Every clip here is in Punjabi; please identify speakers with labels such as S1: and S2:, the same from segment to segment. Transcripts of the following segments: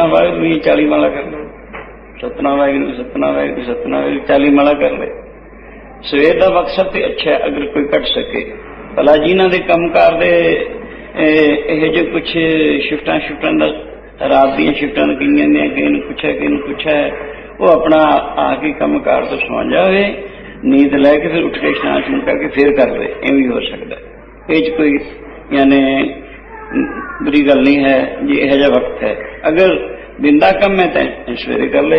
S1: ਸਤਨਾਮ ਵਾਹਿਗੁਰੂ ਦੀ 40 ਮਾਲਾ ਕਰ ਲਓ। ਸਤਨਾਮ ਵਾਹਿਗੁਰੂ ਸਤਨਾਮ ਵਾਹਿਗੁਰੂ ਸਤਨਾਮ ਵਾਹਿਗੁਰੂ 40 ਮਾਲਾ ਕਰ ਲੈ ਸਵੇਰ ਦਾ ਮਕਸਦ ਤੇ ਅੱਛਾ, ਅਗਰ ਕੋਈ ਕੱਟ ਸਕੇ। ਭਲਾ ਜਿਨ੍ਹਾਂ ਦੇ ਕੰਮਕਾਰ ਦੇ ਇਹ ਇਹ ਕੁਝ ਸ਼ਿਫਟਾਂ ਸ਼ਿਫਟਾਂ ਦਾ, ਰਾਤ ਦੀਆਂ ਸ਼ਿਫਟਾਂ ਲੱਗੀਆਂ ਨੇ, ਕਿਸੇ ਨੂੰ ਪੁੱਛਿਆ, ਕਿਸੇ ਨੂੰ ਪੁੱਛਿਆ, ਉਹ ਆਪਣਾ ਆ ਕੇ ਕੰਮਕਾਰ ਤੋਂ ਸੌਂ ਜਾਵੇ। ਨੀਂਦ ਲੈ ਕੇ ਫਿਰ ਉੱਠ ਕੇ ਇਸ਼ਨਾਨ ਸ਼ੁਰੂ ਕਰਕੇ ਫਿਰ ਕਰ ਲੈ ਇਹ ਹੋ ਸਕਦਾ। ਇਹ ਚ ਕੋਈ, ਯਾਨੀ ਬੁਰੀ ਗੱਲ ਨਹੀਂ ਹੈ, ਜੇ ਇਹ ਜਿਹਾ ਵਕਤ ਹੈ। ਅਗਰ ਬਿੰਦਾ ਕੰਮ ਹੈ ਤਾਂ ਸਵੇਰੇ ਕਰ ਲੈ।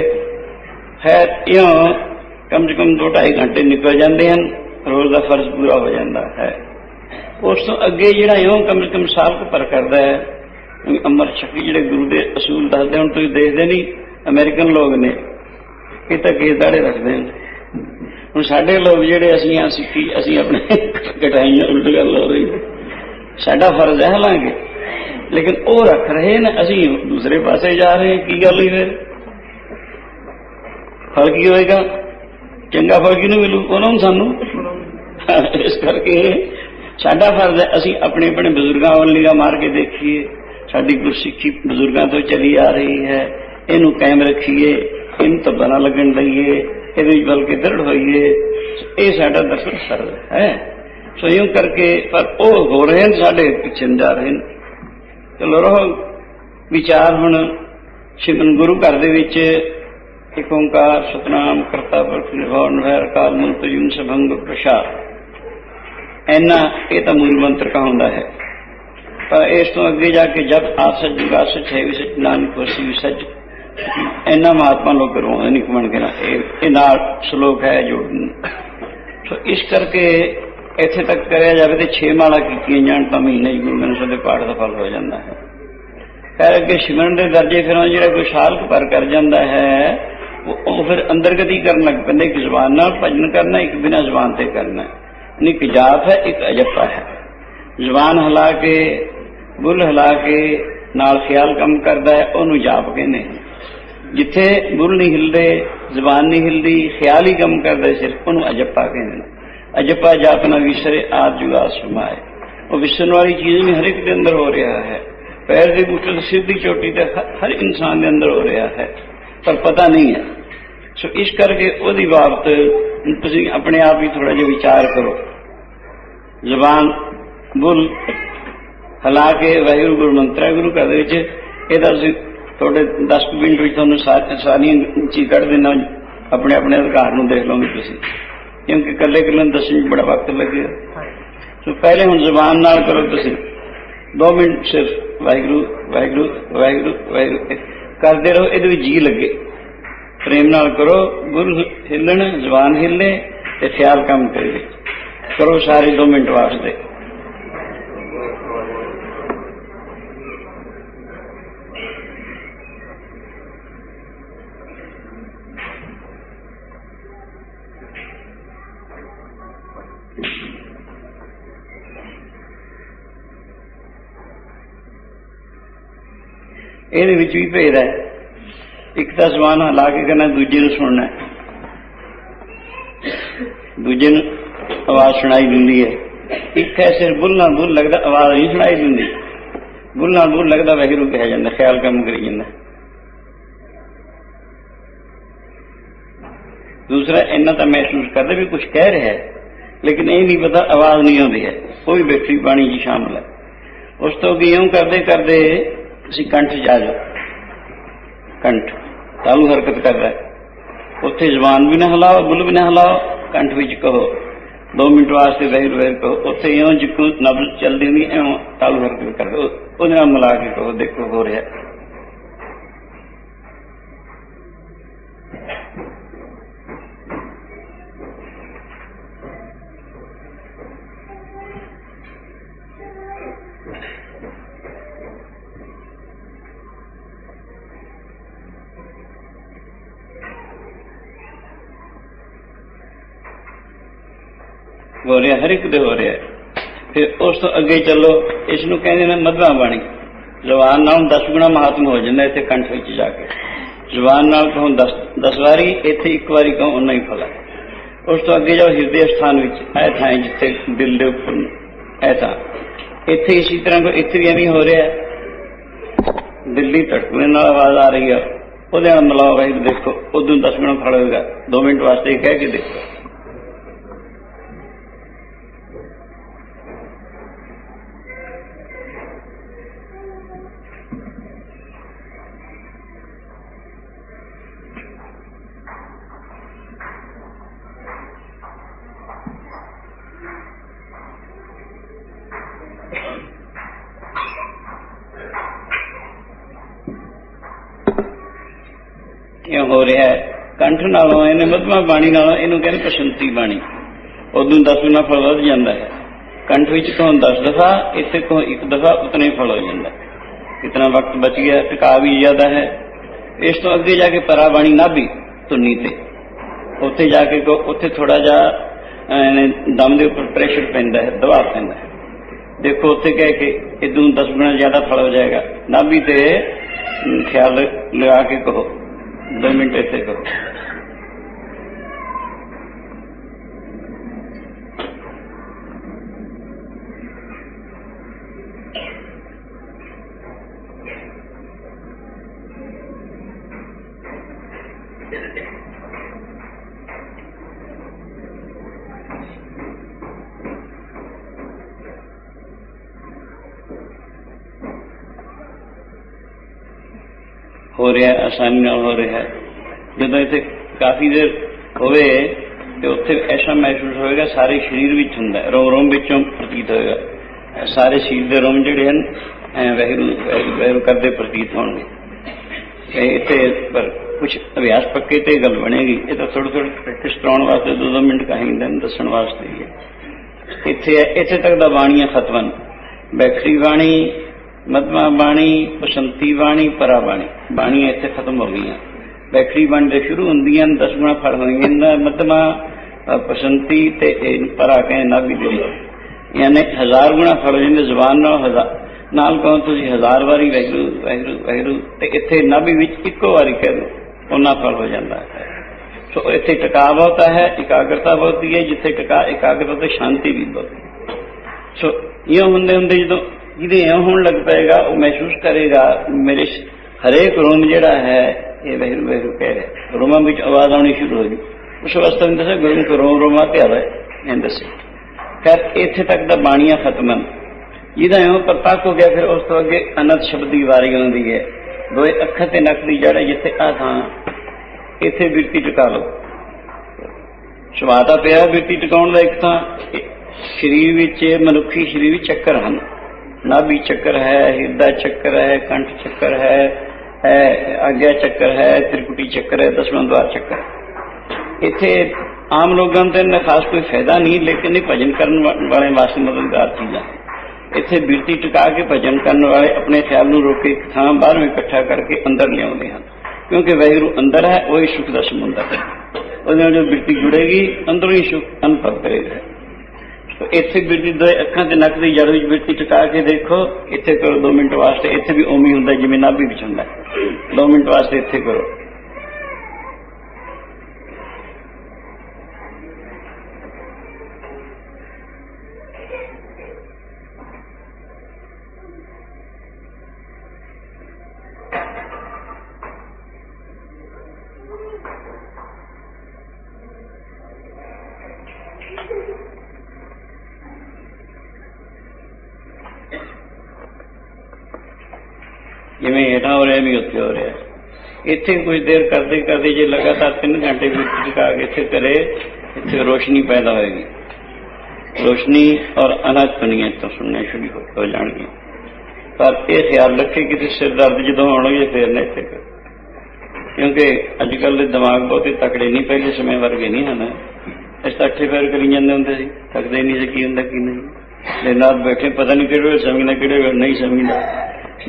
S1: ਹੈ ਇਉਂ ਕਮ ਸੇ ਕਮ 2.5 ਘੰਟੇ ਨਿਕਲ ਜਾਂਦੇ ਹਨ, ਰੋਜ਼ ਦਾ ਫਰਜ਼ ਪੂਰਾ ਹੋ ਜਾਂਦਾ ਹੈ। ਉਸ ਤੋਂ ਅੱਗੇ ਜਿਹੜਾ ਇਉਂ ਕਮ ਸੇ ਕਮ ਸਾਲ ਕੁ ਪਰ ਕਰਦਾ ਹੈ ਅਮਰ ਸ਼ਕਤੀ ਜਿਹੜੇ ਗੁਰੂ ਦੇ ਅਸੂਲ ਦੱਸਦੇ ਹੁਣ ਤੁਸੀਂ ਦੇਖਦੇ ਨਹੀਂ, ਅਮਰੀਕਨ ਲੋਕ ਨੇ। ਇਹ ਤਾਂ ਕੇਸ ਦਾੜੇ ਰੱਖਦੇ ਨੇ ਹੁਣ ਸਾਡੇ ਲੋਕ ਜਿਹੜੇ ਅਸੀਂ ਆ ਸਿੱਖੀ, ਅਸੀਂ ਆਪਣੇ ਕਟਾਈਆਂ ਉਲਟ ਗੱਲ ਹੋ ਰਹੀ ਸਾਡਾ ਫਰਜ਼ ਹੈ ਹਾਲਾਂਕਿ ਲੇਕਿਨ ਉਹ ਰੱਖ ਰਹੇ ਨੇ, ਅਸੀਂ ਦੂਸਰੇ ਪਾਸੇ ਜਾ ਰਹੇ ਕੀ ਗੱਲ ਹੋਈ ਫਿਰ ਫ਼ਰਕ ਕੀ ਹੋਏਗਾ? ਚੰਗਾ ਫਲ ਕਿਹਨੂੰ ਮਿਲੂ? ਉਹਨਾਂ ਨੂੰ ਸਾਨੂੰ। ਇਸ ਕਰਕੇ ਸਾਡਾ ਫਰਜ਼ ਹੈ, ਅਸੀਂ ਆਪਣੇ ਆਪਣੇ ਬਜ਼ੁਰਗਾਂ ਵੱਲ ਨਿਗਾਹ ਮਾਰ ਕੇ ਦੇਖੀਏ। ਸਾਡੀ ਗੁਰਸਿੱਖੀ ਬਜ਼ੁਰਗਾਂ ਤੋਂ ਚਲੀ ਆ ਰਹੀ ਹੈ। ਇਹਨੂੰ ਕਾਇਮ ਰੱਖੀਏ, ਇਹਨੂੰ ਤਾਂ ਨਾ ਲੱਗਣ ਦਈਏ, ਇਹਦੇ ਵਿੱਚ ਬਲਕਿ ਦ੍ਰਿੜ ਹੋਈਏ। ਇਹ ਸਾਡਾ ਦਰਸ਼ਨ ਫਰਜ਼ ਹੈ। ਸੋ ਇਉਂ ਕਰਕੇ ਪਰ ਉਹ ਹੋ ਰਹੇ ਨੇ, ਸਾਡੇ ਪਿੱਛੇ ਨੂੰ ਜਾ ਰਹੇ ਨੇ। ਚਲੋ ਰਹੋ ਵਿਚਾਰ ਹੁਣ ਸ਼ਿਵਨ ਗੁਰੂ ਘਰ ਦੇ ਵਿੱਚ ਇੱਕ ਓੰਕਾਰ, ਸਤਨਾਮ, ਕਰਤਾ ਪੁਰਖ, ਨਿਰਭਉ, ਨਿਰਵੈਰ, ਅਕਾਲ ਮੂਰਤ, ਜੁਨ, ਸਭੰਗ, ਪ੍ਰਸਾਦ। ਐਨਾ ਇਹ ਤਾਂ ਮੂਲ ਮੰਤਰ ਕਹਾਉਂਦਾ ਹੈ। ਪਰ ਇਸ ਤੋਂ ਅੱਗੇ ਜਾ ਕੇ ਜਦ ਆਪ ਸੱਚ ਜੁਗਾ ਸੱਚ, ਹੈ ਵੀ ਸੱਚ, ਨਾਨਕ ਹੋਸੀ ਵੀ ਸੱਚ ਐਨਾ ਮਹਾਤਮਾ ਲੋਕ ਰੋਂਦੇ ਨਹੀਂ ਕਮਣ ਕੇ ਨਾ, ਇਹ ਇਹ ਨਾਲ ਸ਼ਲੋਕ ਹੈ ਜੋ, ਸੋ ਇਸ ਕਰਕੇ ਇੱਥੇ ਤੱਕ ਕਰਿਆ ਜਾਵੇ ਤੇ 6 ਮਾਲਾ ਕੀਤੀਆਂ ਜਾਣ ਤਾਂ ਮਹੀਨੇ ਹੀ ਗੁਰੂ ਗ੍ਰੰਥ ਸਾਹਿਬ ਦੇ ਪਾਠ ਦਾ ਫਲ ਹੋ ਜਾਂਦਾ ਹੈ। ਫਿਰ ਅੱਗੇ ਸਿਮਰਨ ਦੇ ਦਰਜੇ ਫਿਰ ਉਹ ਜਿਹੜਾ ਕੋਈ ਸਾਲ ਪਰ ਕਰ ਜਾਂਦਾ ਹੈ, ਉਹ ਉਹ ਫਿਰ ਅੰਦਰਗਤੀ ਕਰਨ ਲੱਗ ਪੈਂਦਾ, ਇੱਕ ਜ਼ੁਬਾਨ ਨਾਲ ਭਜਨ ਕਰਨਾ, ਇੱਕ ਬਿਨਾਂ ਜ਼ੁਬਾਨ ਤੇ ਕਰਨਾ। ਇੱਕ ਜਾਪ ਹੈ, ਇੱਕ ਅਜੱਪਾ ਹੈ। ਜ਼ੁਬਾਨ ਹਿਲਾ ਕੇ, ਬੁੱਲ ਹਿਲਾ ਕੇ ਨਾਲ ਖਿਆਲ ਕੰਮ ਕਰਦਾ ਹੈ, ਉਹਨੂੰ ਜਾਪ ਕਹਿੰਦੇ ਜਿੱਥੇ ਬੁੱਲ ਨਹੀਂ ਹਿਲਦੇ, ਜ਼ੁਬਾਨ ਨਹੀਂ ਹਿਲਦੀ ਖਿਆਲ ਹੀ ਕੰਮ ਕਰਦਾ ਸਿਰਫ ਉਹਨੂੰ ਅਜੱਪਾ ਕਹਿੰਦੇ ਨੇ ਅਜੱਪਾ ਜਾਪ ਨਾ ਵਿਸਰੇ ਆਦ ਜੁਗਾ ਸਮਾਏ ਉਹ ਵਿਸਰਨ ਵਾਲੀ ਚੀਜ਼ ਵੀ ਹਰ ਇੱਕ ਦੇ ਅੰਦਰ ਹੋ ਰਿਹਾ ਹੈ। ਪੈਰ ਦੇ ਬੂਟੇ ਸਿੱਧੀ ਚੋਟੀ ਤੇ ਹਰ ਇਨਸਾਨ ਦੇ ਅੰਦਰ ਹੋ ਰਿਹਾ ਹੈ। ਪਰ ਪਤਾ ਨਹੀਂ ਹੈ। ਸੋ ਇਸ ਕਰਕੇ ਉਹਦੀ ਬਾਬਤ ਤੁਸੀਂ ਆਪਣੇ ਆਪ ਹੀ ਥੋੜਾ ਜਿਹਾ ਵਿਚਾਰ ਕਰੋ। ਜ਼ਬਾਨ ਬੁੱਲ ਹਲਾ ਕੇ ਵਾਹਿਗੁਰੂ ਗੁਰੂ ਮੰਤਰ ਹੈ, ਗੁਰੂ ਘਰ ਦੇ ਵਿੱਚ ਇਹਦਾ ਤੁਸੀਂ ਤੁਹਾਡੇ 10 ਕੁ ਮਿੰਟ ਵਿੱਚ ਤੁਹਾਨੂੰ ਸਾਰੀਆਂ ਚੀਜ਼ ਕੱਢ ਦੇਣਾ ਆਪਣੇ ਆਪਣੇ ਅਧਿਕਾਰ ਨੂੰ ਦੇਖ ਲਓਗੇ ਤੁਸੀਂ। ਕਿਉਂਕਿ ਇਕੱਲੇ ਇਕੱਲੇ ਨੂੰ ਦੱਸਣ ਬੜਾ ਵਕਤ ਲੱਗੇਗਾ ਸੋ ਪਹਿਲੇ ਹੁਣ ਜ਼ੁਬਾਨ ਨਾਲ ਕਰੋ ਤੁਸੀਂ। 2 ਮਿੰਟ ਸਿਰਫ ਵਾਹਿਗੁਰੂ ਵਾਹਿਗੁਰੂ ਵਾਹਿਗੁਰੂ ਵਾਹਿਗੁਰੂ। ਕਰਦੇ ਰਹੋ ਇਹਦੇ ਵਿੱਚ ਜੀ ਲੱਗੇ। ਪ੍ਰੇਮ ਨਾਲ ਕਰੋ ਗੁਰੂ ਹਿੱਲਣ ਜ਼ੁਬਾਨ ਹਿੱਲੇ ਤੇ ਖਿਆਲ ਕੰਮ ਕਰੇ ਕਰੋ ਸਾਰੇ 2 ਮਿੰਟ ਵਾਸਤੇ ਇਹਦੇ ਵਿੱਚ ਵੀ ਭੇਦ ਹੈ। ਇੱਕ ਤਾਂ ਜ਼ਬਾਨ ਹਲਾ ਕੇ ਕਰਨਾ ਦੂਜੇ ਨੂੰ ਸੁਣਨਾ ਦੂਜੇ ਨੂੰ ਆਵਾਜ਼ ਸੁਣਾਈ ਦਿੰਦੀ ਹੈ। ਇੱਕ ਹੈ ਸਿਰ ਬੁੱਲ ਨਾਲ ਬੁੱਲ ਲੱਗਦਾ, ਆਵਾਜ਼ ਨਹੀਂ ਸੁਣਾਈ ਦਿੰਦੀ। ਬੁੱਲ ਨਾਲ ਬੁੱਲ ਲੱਗਦਾ ਵੈਗਰੂ ਕਿਹਾ ਜਾਂਦਾ, ਖਿਆਲ ਕੰਮ ਕਰੀ ਜਾਂਦਾ। ਦੂਸਰਾ, ਇੰਨਾ ਤਾਂ ਮਹਿਸੂਸ ਕਰਦਾ ਵੀ ਕੁਝ ਕਹਿ ਰਿਹਾ ਹੈ, ਲੇਕਿਨ ਇਹ ਨਹੀਂ ਪਤਾ, ਆਵਾਜ਼ ਨਹੀਂ ਆਉਂਦੀ ਹੈ। ਕੋਈ ਵੀ ਪਾਣੀ ਬਾਣੀ ਜੀ ਸ਼ਾਮਲ ਹੈ। ਉਸ ਤੋਂ ਅੱਗੇ ਕਰਦੇ ਕਰਦੇ ਤੁਸੀਂ ਕੰਠ 'ਚ ਜਾਓ। ਕੰਠ। ਤਾਲੂ ਹਰਕਤ ਕਰ ਰਿਹਾ ਉੱਥੇ ਜ਼ਬਾਨ ਵੀ ਨਾ ਹਿਲਾਓ, ਬੁੱਲ ਵੀ ਨਾ ਹਿਲਾਓ, ਕੰਠ ਵਿੱਚ ਕਹੋ। 2 ਮਿੰਟ ਵਾਸਤੇ ਵੈਰ ਵੈਰ ਕਹੋ। ਉੱਥੇ ਇਉਂ ਜਿੱਕੂ ਨਬਜ਼ ਚੱਲਦੀ ਨਹੀਂ ਇਉਂ ਤਾਲੂ ਹਰਕਤ ਕਰ ਉਹਦੇ ਨਾਲ ਮਿਲਾ ਕੇ ਕਹੋ, ਦੇਖੋ ਹੋ ਰਿਹਾ ਹੋ ਰਿਹਾ, ਹਰ ਇੱਕ ਦੇ ਹੋ ਰਿਹਾ ਫਿਰ ਉਸ ਤੋਂ ਅੱਗੇ ਚੱਲੋ, ਇਸ ਨੂੰ ਕਹਿੰਦੇ ਨੇ ਮਧਵਾ ਬਾਣੀ। ਜ਼ੁਬਾਨ ਨਾਲ 10 ਗੁਣਾ ਮਹਾਤਮ ਹੋ ਜਾਂਦਾ ਇੱਥੇ ਕੰਠ ਵਿੱਚ ਜਾ ਕੇ। ਜ਼ੁਬਾਨ ਨਾਲ ਕਹੋ 10 10 ਵਾਰੀ, ਇੱਥੇ ਇੱਕ ਵਾਰੀ ਕਹੋ ਉਨਾ ਹੀ ਫਲ ਉਸ ਤੋਂ ਅੱਗੇ ਜਾਓ ਹਿਰਦੇ ਸਥਾਨ ਵਿੱਚ, ਇਹ ਥਾਂ ਜਿੱਥੇ ਦਿਲ ਦੇ ਉੱਪਰ ਇਹ ਥਾਂ। ਇੱਥੇ ਇਸੇ ਤਰ੍ਹਾਂ ਕੋ ਇੱਥੇ ਵੀ ਐਵੇਂ ਹੋ ਰਿਹਾ ਦਿੱਲੀ ਧੜਕਣੇ ਨਾਲ ਆਵਾਜ਼ ਆ ਰਹੀ ਹੈ ਉਹਦੇ ਨਾਲ ਮਿਲਾਓ ਦੇਖੋ, ਉਦੋਂ 10 ਮਿੰਟ ਖੜਾ ਹੋਏਗਾ। 2 ਮਿੰਟ ਵਾਸਤੇ ਕਹਿ ਕੇ ਦੇਖੋ। ਕਿਉਂ ਹੋ ਰਿਹਾ ਹੈ? ਕੰਠ ਨਾਲੋਂ, ਇਹਨੇ ਮਧਮਾ ਬਾਣੀ ਨਾਲੋਂ ਇਹਨੂੰ ਕਹਿੰਦੇ ਪਸ਼ੰਤੀ ਬਾਣੀ। ਉਦੋਂ 10 ਗੁਣਾ ਫਲ ਵੱਧ ਜਾਂਦਾ ਹੈ। ਕੰਠ ਵਿੱਚ ਕਹੋਂ 10 ਦਫਾ, ਇੱਥੇ ਕਹੋਂ ਇੱਕ ਦਫਾ, ਉਤਨੇ ਫਲ ਹੋ ਜਾਂਦਾ ਕਿਤਨਾ ਵਕਤ ਬਚ ਗਿਆ ਟਿਕਾ ਵੀ ਜ਼ਿਆਦਾ ਹੈ। ਇਸ ਤੋਂ ਅੱਗੇ ਜਾ ਕੇ ਪਰਾ ਬਾਣੀ ਨਾਭੀ, ਧੁਨੀ ਤੇ। ਉੱਥੇ ਜਾ ਕੇ ਉੱਥੇ ਥੋੜਾ ਜਿਹਾ ਦਮ ਦੇ ਉੱਪਰ ਪ੍ਰੈਸ਼ਰ ਪੈਂਦਾ ਹੈ, ਦਬਾਅ ਪੈਂਦਾ ਹੈ। ਦੇਖੋ, ਉੱਥੇ ਕਹਿ ਕੇ ਇਦੋਂ 10 ਗੁਣਾ ਜ਼ਿਆਦਾ ਫਲ ਹੋ ਜਾਏਗਾ। ਨਾਭੀ ਤੇ ਖਿਆਲ ਲਗਾ ਕੇ ਕਹੋ। ਦੋ ਮਿੰਟ ਇੱਥੇ ਕਰੋ। ਹੋ ਰਿਹਾ, ਆਸਾਨੀ ਨਾਲ ਹੋ ਰਿਹਾ। ਜਦੋਂ ਇੱਥੇ ਕਾਫੀ ਦੇਰ ਹੋਵੇ ਤੇ ਉੱਥੇ ਐਸਾ ਮਹਿਸੂਸ ਹੋਏਗਾ, ਸਾਰੇ ਸਰੀਰ ਵਿੱਚ ਹੁੰਦਾ ਰੋਮ ਰੋਮ ਵਿੱਚੋਂ ਪ੍ਰਤੀਤ ਹੋਏਗਾ। ਸਾਰੇ ਸਰੀਰ ਦੇ ਰੋਮ ਜਿਹੜੇ ਹਨ, ਐ ਵਹਿਰੂ, ਵਹਿਰੂ- ਕਰਦੇ ਪ੍ਰਤੀਤ ਹੋਣਗੇ। ਇੱਥੇ ਪਰ ਕੁਝ ਅਭਿਆਸ ਪੱਕੇ ਤੇ ਗੱਲ ਬਣੇਗੀ। ਇਹ ਤਾਂ ਥੋੜੀ ਥੋੜੀ ਪ੍ਰੈਕਟਿਸ ਕਰਾਉਣ ਵਾਸਤੇ ਦੋ ਦੋ ਮਿੰਟ ਕਹਾਂਗੇ ਦੱਸਣ ਵਾਸਤੇ ਹੀ ਹੈ। ਇੱਥੇ ਇੱਥੇ ਤੱਕ ਦਾ ਬਾਣੀਆਂ ਖਤਮਨ ਬੈਖਰੀ ਬਾਣੀ ਮਧਮਾ ਬਾਣੀ, ਬਸੰਤੀ ਬਾਣੀ, ਪਰਾ ਬਾਣੀ। ਬਾਣੀਆਂ ਇੱਥੇ ਖਤਮ ਹੋ ਗਈਆਂ। ਬੈਖਰੀ ਬਣ ਦੇ ਸ਼ੁਰੂ ਹੁੰਦੀਆਂ ਨੇ 10 ਗੁਣਾ ਫੜ ਹੋਈਆਂ ਨੇ ਮਧਮਾ ਬਸੰਤੀ ਤੇ ਇਹ ਪਰਾ ਕਹਿੰਦੇ ਨਾਭੀ ਦੇ ਯਾਨੀ ਹਜ਼ਾਰ ਗੁਣਾ ਫਲ ਹੋ ਜ਼ੁਬਾਨ ਨਾਲ ਨਾਲ ਕਹੋ ਤੁਸੀਂ ਹਜ਼ਾਰ ਵਾਰੀ ਵੈਗਰੂ ਵੈਗਰੂ ਵੈਗਰੂ ਤੇ ਇੱਥੇ ਨਾਭੀ ਵਿੱਚ ਇੱਕੋ ਵਾਰੀ ਕਹਿ ਦੋ ਉਹਨਾਂ ਫਲ ਹੋ ਜਾਂਦਾ ਹੈ। ਸੋ ਇੱਥੇ ਟਿਕਾ ਬਹੁਤ ਹੈ, ਇਕਾਗਰਤਾ ਬਹੁਤੀ ਹੈ, ਜਿੱਥੇ ਟਿਕਾ, ਇਕਾਗਰਤਾ ਤੇ ਸ਼ਾਂਤੀ ਵੀ ਬਹੁਤੀ ਸੋ ਇਹ ਹੁੰਦੇ ਹੁੰਦੇ ਜਦੋਂ ਜਿਹਦੇ ਇਹ ਹੋਣ ਲੱਗ ਪਏਗਾ, ਉਹ ਮਹਿਸੂਸ ਕਰੇਗਾ, ਮੇਰੇ ਹਰੇਕ ਰੋਮ ਜਿਹੜਾ ਹੈ, ਇਹ ਵਹਿਰੂ ਵਹਿਰੂ ਕਹਿ ਰਿਹਾ ਰੋਮਾਂ ਵਿੱਚ ਆਵਾਜ਼ ਆਉਣੀ ਸ਼ੁਰੂ ਹੋ ਗਈ। ਉਸ ਅਵਸਥਾ ਵਿੱਚ ਦੱਸਿਆ ਗੁਰੂ ਕੋ ਰੋਮ, ਰੋਮਾ ਤੇ ਇਹ ਦੱਸੇ। ਕਰ ਇੱਥੇ ਤੱਕ ਦਾ ਬਾਣੀਆਂ ਖਤਮ ਹਨ। ਜਿਹਦਾ ਇਹ ਪ੍ਰਤਾਪ ਹੋ ਗਿਆ, ਫਿਰ ਉਸ ਤੋਂ ਅੱਗੇ ਅਨੰਤ ਸ਼ਬਦ ਦੀ ਵਾਰੀ ਆਉਂਦੀ ਹੈ। ਦੋਏ ਅੱਖਾਂ ਤੇ ਨੱਕ ਦੀ ਜੜ ਜਿੱਥੇ ਆ ਥਾਂ, ਇੱਥੇ ਬਿਰਤੀ ਟਿਕਾ ਲਓ। ਸਵਾਦਾ ਪਿਆ, ਬਿਰਤੀ ਟਿਕਾਉਣ ਦਾ ਇੱਕ ਤਾਂ ਸਰੀਰ ਵਿੱਚ ਮਨੁੱਖੀ ਸਰੀਰ ਵਿੱਚ ਚੱਕਰ ਹਨ। ਨਾਭੀ ਚੱਕਰ ਹੈ, ਹਿਰਦਾ ਚੱਕਰ ਹੈ, ਕੰਠ ਚੱਕਰ ਹੈ ਆਗਿਆ ਚੱਕਰ ਹੈ, ਤ੍ਰਿਕੁਟੀ ਚੱਕਰ ਹੈ ਦਸਵਾਂ ਦਵਾਰ ਚੱਕਰ ਇੱਥੇ ਆਮ ਲੋਕਾਂ ਨੂੰ ਤਾਂ ਖਾਸ ਕੋਈ ਫਾਇਦਾ ਨਹੀਂ, ਲੇਕਿਨ ਇਹ ਭਜਨ ਕਰਨ ਵਾਲੇ ਵਾਸਤੇ ਮਦਦਗਾਰ ਚੀਜ਼ਾਂ ਇੱਥੇ ਬਿਰਤੀ ਟਿਕਾ ਕੇ ਭਜਨ ਕਰਨ ਵਾਲੇ ਆਪਣੇ ਖਿਆਲ ਨੂੰ ਰੋਕ ਕੇ ਇੱਕ ਥਾਂ ਬਾਹਰੋਂ ਇਕੱਠਾ ਕਰਕੇ ਅੰਦਰ ਲਿਆਉਂਦੇ ਹਨ। ਕਿਉਂਕਿ ਵੈਗਰੂ ਅੰਦਰ ਹੈ, ਉਹ ਹੀ ਸੁਖ ਦਾ ਸਮੁੰਦਰ ਹੈ। ਉਹਦੇ ਨਾਲ ਜੋ ਬਿਰਤੀ ਜੁੜੇਗੀ, ਅੰਦਰੋਂ ਹੀ ਸੁਖ ਅਨੁਭਵ ਕਰੇਗਾ। ਇੱਥੇ ਬਿਰਤੀ ਦੋ ਅੱਖਾਂ ਤੇ ਨੱਕ ਦੀ ਜੜ ਵਿੱਚ ਬਿਰਤੀ ਟਿਕਾ ਕੇ ਦੇਖੋ, ਇੱਥੇ ਕਰੋ 2 ਮਿੰਟ ਵਾਸਤੇ, ਇੱਥੇ ਵੀ ਉਵੇਂ ਹੁੰਦਾ ਜਿਵੇਂ ਨਾਭੀ ਵਿੱਚ ਹੁੰਦਾ। 2 ਮਿੰਟ ਵਾਸਤੇ ਇੱਥੇ ਕਰੋ। ਜਿਵੇਂ ਇਹਦਾ ਹੋ ਰਿਹਾ ਵੀ ਉੱਥੇ ਹੋ ਰਿਹਾ ਇੱਥੇ ਕੁਝ ਦੇਰ ਕਰਦੇ ਕਰਦੇ ਜੇ ਲਗਾਤਾਰ 3 ਘੰਟੇ ਵੀ ਟਿਕਾ ਕੇ ਇੱਥੇ ਕਰੇ ਇੱਥੇ ਰੋਸ਼ਨੀ ਪੈਦਾ ਹੋਏਗੀ। ਰੋਸ਼ਨੀ ਔਰ ਅਨਾਜ ਬਣੀਆਂ ਤਾਂ ਸੁਣਨੇ ਸ਼ੁਰੂ ਹੋ ਜਾਣਗੇ ਪਰ ਇਹ ਖਿਆਲ ਰੱਖੇ ਕਿ ਸਿਰ ਦਰਦ ਜਦੋਂ ਆਉਣਗੇ ਫੇਰ ਨਾ ਇੱਥੇ ਕਿਉਂਕਿ ਅੱਜ ਕੱਲ ਦੇ ਦਿਮਾਗ ਬਹੁਤੇ ਤਕੜੇ ਨਹੀਂ, ਪਹਿਲੇ ਸਮੇਂ ਵਰਗੇ ਨਹੀਂ ਹਨ। ਇਸ ਤਾਂ ਅੱਠੇ ਪੈਰ ਕਰੀ ਜਾਂਦੇ ਹੁੰਦੇ ਸੀ। ਤਕਦੇ ਨਹੀਂ ਸੀ, ਕੀ ਹੁੰਦਾ, ਕੀ ਨਹੀਂ। ਦੇ ਨਾਲ ਬੈਠੇ, ਪਤਾ ਨਹੀਂ ਕਿਹੜੇ ਸਮਝਣਾ, ਕਿਹੜੇ ਨਹੀਂ ਸਮਝਣਾ।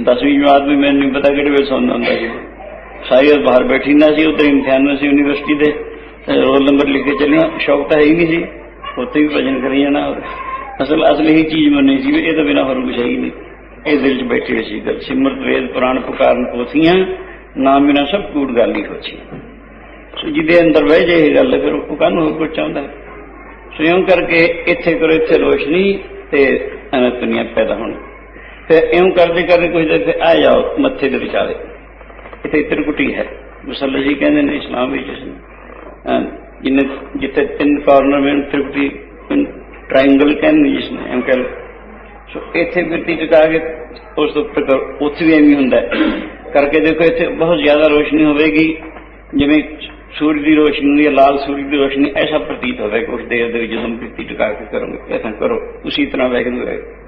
S1: 10ਵੀਂ ਜਮਾਤ ਵੀ ਮੈਨੂੰ ਨਹੀਂ ਪਤਾ ਕਿਹੜੇ ਵੇਲੇ ਸੌਂਦਾ ਹੁੰਦਾ ਸੀ। ਸਾਇਰ ਬਾਹਰ ਬੈਠੀ ਨਾ ਸੀ ਉੱਤੇ ਇਮਤਿਹਾਨ ਸੀ ਯੂਨੀਵਰਸਿਟੀ ਦੇ ਰੋਲ ਨੰਬਰ ਲਿਖ ਕੇ ਚੱਲਣਾ ਸ਼ੌਕ ਤਾਂ ਹੈ ਹੀ ਨਹੀਂ ਸੀ। ਉੱਥੇ ਵੀ ਭਜਨ ਕਰੀ ਜਾਣਾ। ਅਸਲ, ਅਸਲੀ ਹੀ ਚੀਜ਼ ਮੰਨੀ ਸੀ ਇਹ ਤਾਂ ਬਿਨਾਂ ਹੋਰ ਕੁਝ ਹੈ ਹੀ ਨਹੀਂ। ਇਹ ਦਿਲ 'ਚ ਬੈਠੀ ਹੋਈ ਸੀ ਗੱਲ। ਸਿਮਰਤ, ਵੇਦ, ਪੁਰਾਣ ਪੁਕਾਰਨ ਪੋਥੀਆਂ ਨਾ ਬਿਨਾ ਸਭ ਕੂੜ ਗੱਲ ਹੀ ਹੋਚੀ ਸੋ ਜਿਹਦੇ ਅੰਦਰ ਵਹਿ ਜੇ ਇਹ ਗੱਲ, ਫਿਰ ਉਹ ਕਾਹਨੂੰ ਹੋਰ ਕੁਝ ਚਾਹੁੰਦਾ? ਸੋ ਇਉਂ ਕਰਕੇ ਇੱਥੇ ਕਰੋ, ਇੱਥੇ ਰੋਸ਼ਨੀ ਤੇ ਅਨਤ ਦੁਨੀਆ ਪੈਦਾ ਹੋਣੀ। ਤੇ ਇਉਂ ਕਰਦੇ ਕਰਦੇ ਕੁਝ ਦੇਰ ਫਿਰ ਆ ਜਾਓ, ਮੱਥੇ ਦੇ ਵਿਚਾਲੇ। ਇੱਥੇ ਤਿਰਕੁਟੀ ਹੈ। ਮੁਸੱਲੇ ਜੀ ਕਹਿੰਦੇ ਨੇ, ਇਸਲਾਮ ਵਿੱਚ ਇਸ ਜਿੰਨੇ ਜਿੱਥੇ ਤਿੰਨ ਕਾਰਨਰ ਵਿੱਚ ਤਿਰਕੁਟੀ ਟ੍ਰਾਇੰਗਲ ਕਹਿੰਦੇ ਨੇ ਜਿਸ ਨੂੰ, ਐਂ ਸੋ ਇੱਥੇ ਬਿਰਤੀ ਟਿਕਾ ਕੇ, ਉਸ ਤੋਂ ਉੱਪਰ ਕਰੋ। ਉੱਥੇ ਵੀ ਐਵੇਂ ਹੁੰਦਾ ਕਰਕੇ ਦੇਖੋ, ਇੱਥੇ ਬਹੁਤ ਜ਼ਿਆਦਾ ਰੋਸ਼ਨੀ ਹੋਵੇਗੀ। ਜਿਵੇਂ ਸੂਰਜ ਦੀ ਰੋਸ਼ਨੀ ਹੁੰਦੀ ਲਾਲ ਸੂਰਜ ਦੀ ਰੋਸ਼ਨੀ, ਐਸਾ ਪ੍ਰਤੀਤ ਹੋਵੇਗਾ ਉਸ ਦੇਰ ਦੇ ਵਿੱਚ ਜਦੋਂ ਬਿਰਤੀ ਟਿਕਾ ਕੇ ਕਰੋਗੇ, ਐਸਾ ਕਰੋ। ਉਸੇ ਤਰ੍ਹਾਂ ਵੈਗਨ ਹੋਏਗਾ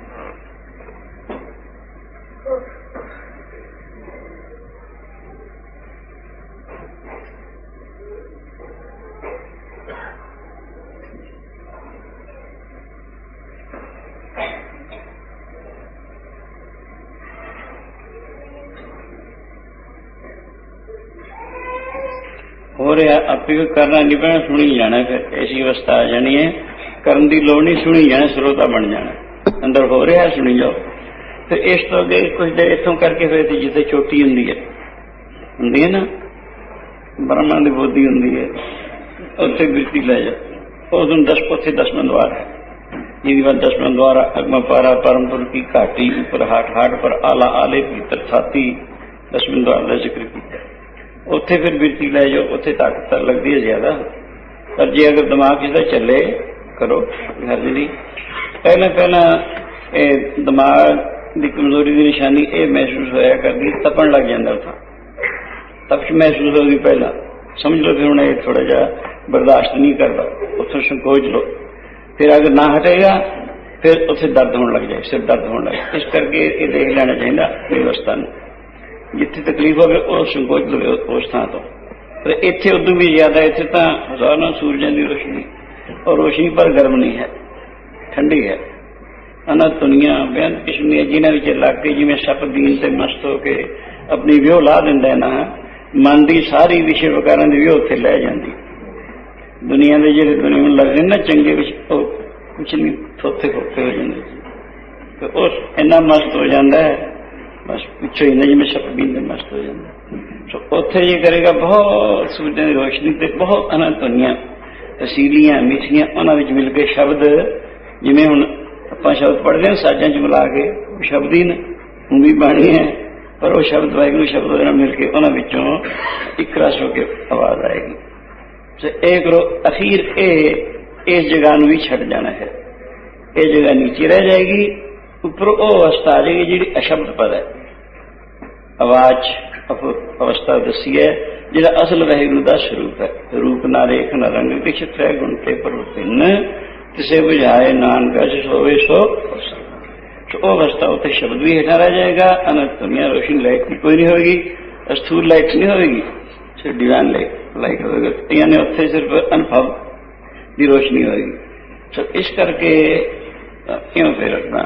S1: ਹੋ ਰਿਹਾ, ਆਪੇ ਵੀ ਕਰਨਾ ਨਹੀਂ ਪੈਣਾ, ਸੁਣੀ ਜਾਣਾ ਫਿਰ। ਐਸੀ ਅਵਸਥਾ ਆ ਜਾਣੀ ਹੈ। ਕਰਨ ਦੀ ਲੋੜ ਨਹੀਂ, ਸੁਣੀ ਜਾਣਾ, ਸਰੋਤਾ ਬਣ ਜਾਣਾ। ਅੰਦਰ ਹੋ ਰਿਹਾ, ਸੁਣੀ ਜਾਓ। ਫਿਰ ਇਸ ਤੋਂ ਅੱਗੇ ਕੁਝ ਦੇਰ ਇੱਥੋਂ ਕਰਕੇ ਫਿਰ ਤੇ ਜਿੱਥੇ ਚੋਟੀ ਹੁੰਦੀ ਹੈ। ਹੁੰਦੀ ਹੈ ਨਾ? ਬ੍ਰਹਮਾ ਦੀ ਬੋਧੀ ਹੁੰਦੀ ਹੈ। ਉੱਥੇ ਬਿਰਤੀ ਲੈ ਜਾ ਉਸ ਨੂੰ ਦਸ ਪੋਥੇ ਦਸਵਾਂ ਦਵਾਰ ਹੈ। ਜਿਹਦੀ ਬਾਤ ਦਸਵਾਂ ਦਵਾਰ ਅਗਮ ਪਾਰਾ, ਪਰਮਪੁਰ ਕੀ ਘਾਟੀ, ਉੱਪਰ ਹਾਟ ਹਾਟ ਪਰ ਆਲਾ ਆਲੇ ਭੀਤਰ ਛਾਤੀ ਦਸਵਾਂ ਦਵਾਰ ਦਾ ਜ਼ਿਕਰ ਕੀਤਾ। ਉੱਥੇ ਫਿਰ ਬਿਰਤੀ ਲੈ ਜਾਓ, ਉੱਥੇ ਤਾਕਤ ਲੱਗਦੀ ਹੈ ਜ਼ਿਆਦਾ। ਪਰ ਜੇ ਅਗਰ ਦਿਮਾਗ ਇਹਦਾ ਚੱਲੇ, ਕਰੋ ਹਰਜ ਨਹੀਂ ਪਹਿਲਾਂ ਪਹਿਲਾਂ ਇਹ ਦਿਮਾਗ ਦੀ ਕਮਜ਼ੋਰੀ ਦੀ ਨਿਸ਼ਾਨੀ ਇਹ ਮਹਿਸੂਸ ਹੋਇਆ ਕਰਦੀ, ਤਪਣ ਲੱਗ ਜਾਂਦਾ ਥਾ ਤਪਸ਼ ਮਹਿਸੂਸ ਹੋਗੀ ਪਹਿਲਾਂ। ਸਮਝ ਲਓ ਫਿਰ ਹੁਣ ਥੋੜਾ ਜਿਹਾ ਬਰਦਾਸ਼ਤ ਨਹੀਂ ਕਰਦਾ। ਉੱਥੋਂ ਸੰਕੋਚ ਲਓ। ਫਿਰ ਅਗਰ ਨਾ ਹਟੇਗਾ, ਫਿਰ ਉੱਥੇ ਦਰਦ ਹੋਣ ਲੱਗ ਜਾਏ, ਸਿਰ ਦਰਦ ਹੋਣ ਲੱਗ ਇਸ ਕਰਕੇ ਇਹ ਦੇਖ ਲੈਣਾ ਚਾਹੀਦਾ ਵਿਵਸਥਾ ਨੂੰ। ਜਿੱਥੇ ਤਕਲੀਫ ਹੋਵੇ, ਉਹ ਸੰਕੋਚ ਲਵੇ ਉਸ ਥਾਂ ਤੋਂ। ਪਰ ਇੱਥੇ ਉਦੋਂ ਵੀ ਜ਼ਿਆਦਾ, ਇੱਥੇ ਤਾਂ ਹਜ਼ਾਰਾਂ ਸੂਰਜਾਂ ਦੀ ਰੋਸ਼ਨੀ। ਔਰ ਰੋਸ਼ਨੀ ਪਰ ਗਰਮ ਨਹੀਂ ਹੈ, ਠੰਡੀ ਹੈ। ਅਨਾ ਦੁਨੀਆ ਬੇਅੰਤ ਕਿਸਮ ਦੀਆਂ ਜਿਨ੍ਹਾਂ ਵਿੱਚ ਲੱਗ ਕੇ ਜਿਵੇਂ ਸੱਪ ਦੀਨ ਤੇ ਮਸਤ ਹੋ ਕੇ ਆਪਣੀ ਵਿਉ ਲਾ ਦਿੰਦਾ ਨਾ, ਮਨ ਦੀ ਸਾਰੀ ਵਿਸ਼ੇ ਵਿਕਾਰਾਂ ਦੀ ਵਿਉ ਉੱਥੇ ਲੈ ਜਾਂਦੀ। ਦੁਨੀਆ ਦੇ ਜਿਹੜੇ ਦੁਨੀਆ ਨੂੰ ਲੱਗਦੇ ਨਾ ਚੰਗੇ ਵਿੱਚ, ਉਹ ਕੁਛ ਨਹੀਂ ਥੋਥੇ ਖੋਤੇ ਹੋ ਜਾਂਦੇ। ਤੇ ਉਸ ਇੰਨਾ ਮਸਤ ਹੋ ਜਾਂਦਾ ਹੈ ਬਸ ਪਿੱਛੇ ਹੀ ਨਹੀਂ ਜਿਵੇਂ ਸ਼ਕਬੀਨ ਦੇ ਮਸਤ ਹੋ ਜਾਂਦਾ। ਸੋ ਉੱਥੇ ਇਹ ਕਰੇਗਾ, ਬਹੁਤ ਸੂਰਜਾਂ ਦੀ ਰੋਸ਼ਨੀ ਤੇ ਬਹੁਤ ਅਨੰਤ ਦੁਨੀਆ ਤਸੀਲੀਆਂ, ਮਿੱਠੀਆਂ, ਉਹਨਾਂ ਵਿੱਚ ਮਿਲ ਕੇ ਸ਼ਬਦ, ਜਿਵੇਂ ਹੁਣ ਆਪਾਂ ਸ਼ਬਦ ਪੜ੍ਹਦੇ ਹਾਂ, ਸਾਜ਼ਾਂ 'ਚ ਮਿਲਾ ਕੇ ਸ਼ਬਦ ਹੀ ਨੇ, ਉਹ ਵੀ ਬਾਣੀ ਹੈ, ਪਰ ਉਹ ਸ਼ਬਦ ਵਾਹਿਗੁਰੂ ਸ਼ਬਦ ਉਹਦੇ ਨਾਲ ਮਿਲ ਕੇ ਉਹਨਾਂ ਵਿੱਚੋਂ ਇੱਕ ਰਸ ਹੋ ਕੇ ਆਵਾਜ਼ ਆਏਗੀ। ਸੋ ਇਹ ਕਰੋ, ਅਖੀਰ ਇਹ, ਇਸ ਜਗ੍ਹਾ ਨੂੰ ਵੀ ਛੱਡ ਜਾਣਾ ਹੈ। ਇਹ ਜਗ੍ਹਾ ਨੀਚੇ ਰਹਿ ਜਾਏਗੀ ਉੱਪਰ ਉਹ ਅਵਸਥਾ ਆ ਜਾਏਗੀ ਜਿਹੜੀ ਅਸ਼ਬਦ ਪਦ ਹੈ ਆਵਾਜ਼ ਅਪ- ਅਵਸਥਾ ਦੱਸੀ ਹੈ ਜਿਹੜਾ ਅਸਲ ਵਾਹਿਗੁਰੂ ਦਾ ਸਰੂਪ ਹੈ ਰੂਪ ਨਾ ਰੇਖ ਨਾ ਰੰਗ ਕਿਛ ਤ੍ਰੈ ਗੁਣ ਤੇ ਪਰਵਿੰਨ ਤਿਸੇ ਬੁਝਾਏ ਨਾਨਕ ਜਿਸ ਹੋਵੇ ਸੋ ਸੋ ਉਹ ਅਵਸਥਾ ਉੱਤੇ ਸ਼ਬਦ ਵੀ ਹੇਠਾਂ ਰਹਿ ਜਾਏਗਾ ਅਨੰਤ ਦੁਨੀਆ ਰੋਸ਼ਨੀ ਲਾਈਟ ਵੀ ਕੋਈ ਨਹੀਂ ਹੋਏਗੀ ਅਸਥੂਲ ਲਾਈਟ ਨਹੀਂ ਹੋਏਗੀ ਸਿਰਫ ਡਿਵਾਈਨ ਲਾਈਟ ਲਾਈਟ ਹੋਏਗਾ ਯਾਨੀ ਉੱਥੇ ਸਿਰਫ ਅਨੁਭਵ ਦੀ ਰੋਸ਼ਨੀ ਹੋਏਗੀ ਸੋ ਇਸ ਕਰਕੇ ਅ, ਕਿਉਂ ਫਿਰ ਆਪਣਾ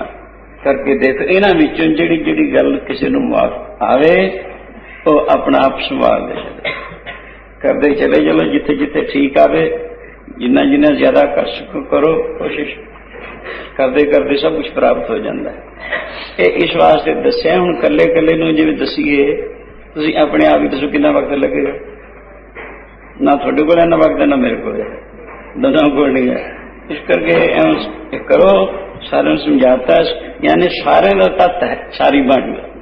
S1: ਕਰਕੇ ਦੇਖ, ਇਹਨਾਂ ਵਿੱਚੋਂ ਜਿਹੜੀ ਜਿਹੜੀ ਗੱਲ ਕਿਸੇ ਨੂੰ ਮਾਫ ਆਵੇ, ਉਹ ਆਪਣਾ ਆਪ ਸੰਭਾਲ ਦੇ ਕਰਦੇ ਚਲੇ ਚਲੋ, ਜਿੱਥੇ ਜਿੱਥੇ ਠੀਕ ਆਵੇ, ਜਿੰਨਾ ਜਿੰਨਾ ਜ਼ਿਆਦਾ ਕਰ ਸਕੋ ਕਰੋ, ਕੋਸ਼ਿਸ਼। ਕਰਦੇ ਕਰਦੇ ਸਭ ਕੁਝ ਪ੍ਰਾਪਤ ਹੋ ਜਾਂਦਾ ਹੈ। ਇਹ ਇਸ ਵਾਸਤੇ ਦੱਸਿਆ, ਹੁਣ ਕੱਲੇ ਕੱਲੇ ਨੂੰ ਜਿਵੇਂ ਦਸੀਏ, ਤੁਸੀਂ ਆਪਣੇ ਆਪ ਹੀ ਦੱਸੋ ਕਿੰਨਾ ਵਕਤ ਲੱਗੇਗਾ। ਨਾ ਤੁਹਾਡੇ ਕੋਲ ਇੰਨਾ ਵਕਤ ਹੈ, ਨਾ ਮੇਰੇ ਕੋਲ ਹੈ। ਦੋਨਾਂ ਕੋਲ ਨਹੀਂ ਹੈ। ਇਸ ਕਰਕੇ ਕਰੋ ਸਾਰਿਆਂ ਨੂੰ ਸਮਝਾਤਾ ਯਾਨੀ ਸਾਰਿਆਂ ਦਾ ਤੱਤ ਹੈ ਸਾਰੀ ਬਾਣੀ ਦਾ।